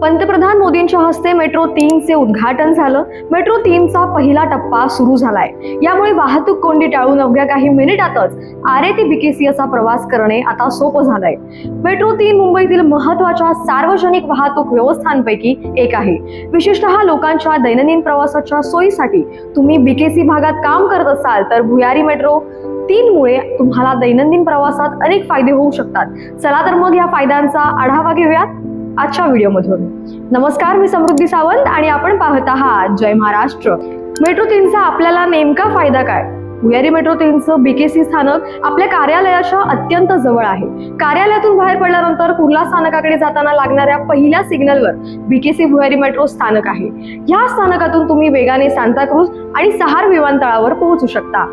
पंतप्रधान मोदींच्या हस्ते मेट्रो तीनचे उद्घाटन झालं. मेट्रो तीनचा पहिला टप्पा सुरू झालाय. यामुळे वाहतूक कोंडी टाळून अवघ्या काही मिनिटातच आरे ते बीकेसी असा प्रवास करणे आता सोपं झालंय. मेट्रो तीन मुंबईतील महत्त्वाच्या सार्वजनिक वाहतूक व्यवस्थांपैकी एक आहे. विशेषतः लोकांच्या दैनंदिन प्रवासाच्या सोयीसाठी तुम्ही बीकेसी भागात काम करत असाल तर भुयारी मेट्रो तीनमुळे तुम्हाला दैनंदिन प्रवासात अनेक फायदे होऊ शकतात. चला तर मग या फायद्यांचा आढावा घेऊयात. आजच्या व्हिडिओमधून. नमस्कार मी समृद्धी सावंत आणि आपण पाहत आहात जय महाराष्ट्र. मेट्रो तीनचा आपल्याला नेमका फायदा काय? भुयारी मेट्रो तीनचं बीकेसी स्थानक आपल्या कार्यालयाच्या अत्यंत जवळ आहे. कार्यालयातून बाहेर पडल्यानंतर कुर्ला स्थानकाकडे जाताना लागणाऱ्या पहिल्या सिग्नलवर बीकेसी भुयारी मेट्रो स्थानक आहे. या स्थानकातून तुम्ही वेगाने सांताक्रूज आणि सहार विमानतळावर पोहोचू शकता.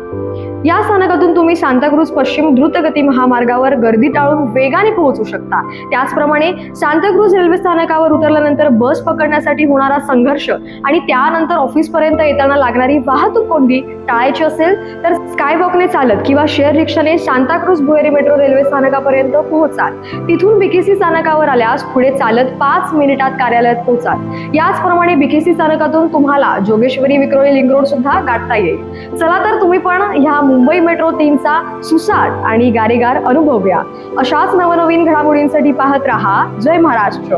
या स्थानकातून तुम्ही सांताक्रूज पश्चिम द्रुतगती महामार्गावर गर्दी टाळून वेगाने पोहोचू शकता. त्याचप्रमाणे सांताक्रूज रेल्वे स्थानकावर उतरल्यानंतर बस पकडण्यासाठी होणारा संघर्ष आणि त्यानंतर ऑफिसपर्यंत येताना लागणारी वाहतूक कोंडी टाळायची असेल तर स्कायवॉकने चालत किंवा शेअर रिक्षाने सांताक्रूज भुहेरी मेट्रो रेल्वे स्थानकापर्यंत पोहोचाल. तिथून बीकेसी स्थानकावर आल्यास पुढे चालत पाच मिनिटात कार्यालयात पोहोचाल. याचप्रमाणे बीकेसी स्थानकातून तुम्हाला जोगेश्वरी विक्रोळी लिंक रोड सुद्धा गाठता येईल. चला तर तुम्ही पण ह्या मुंबई मेट्रो तीनचा सुसाट आणि गारेगार अनुभव घ्या. अशाच नवनवीन घडामोडींसाठी पाहत राहा. जय महाराष्ट्र.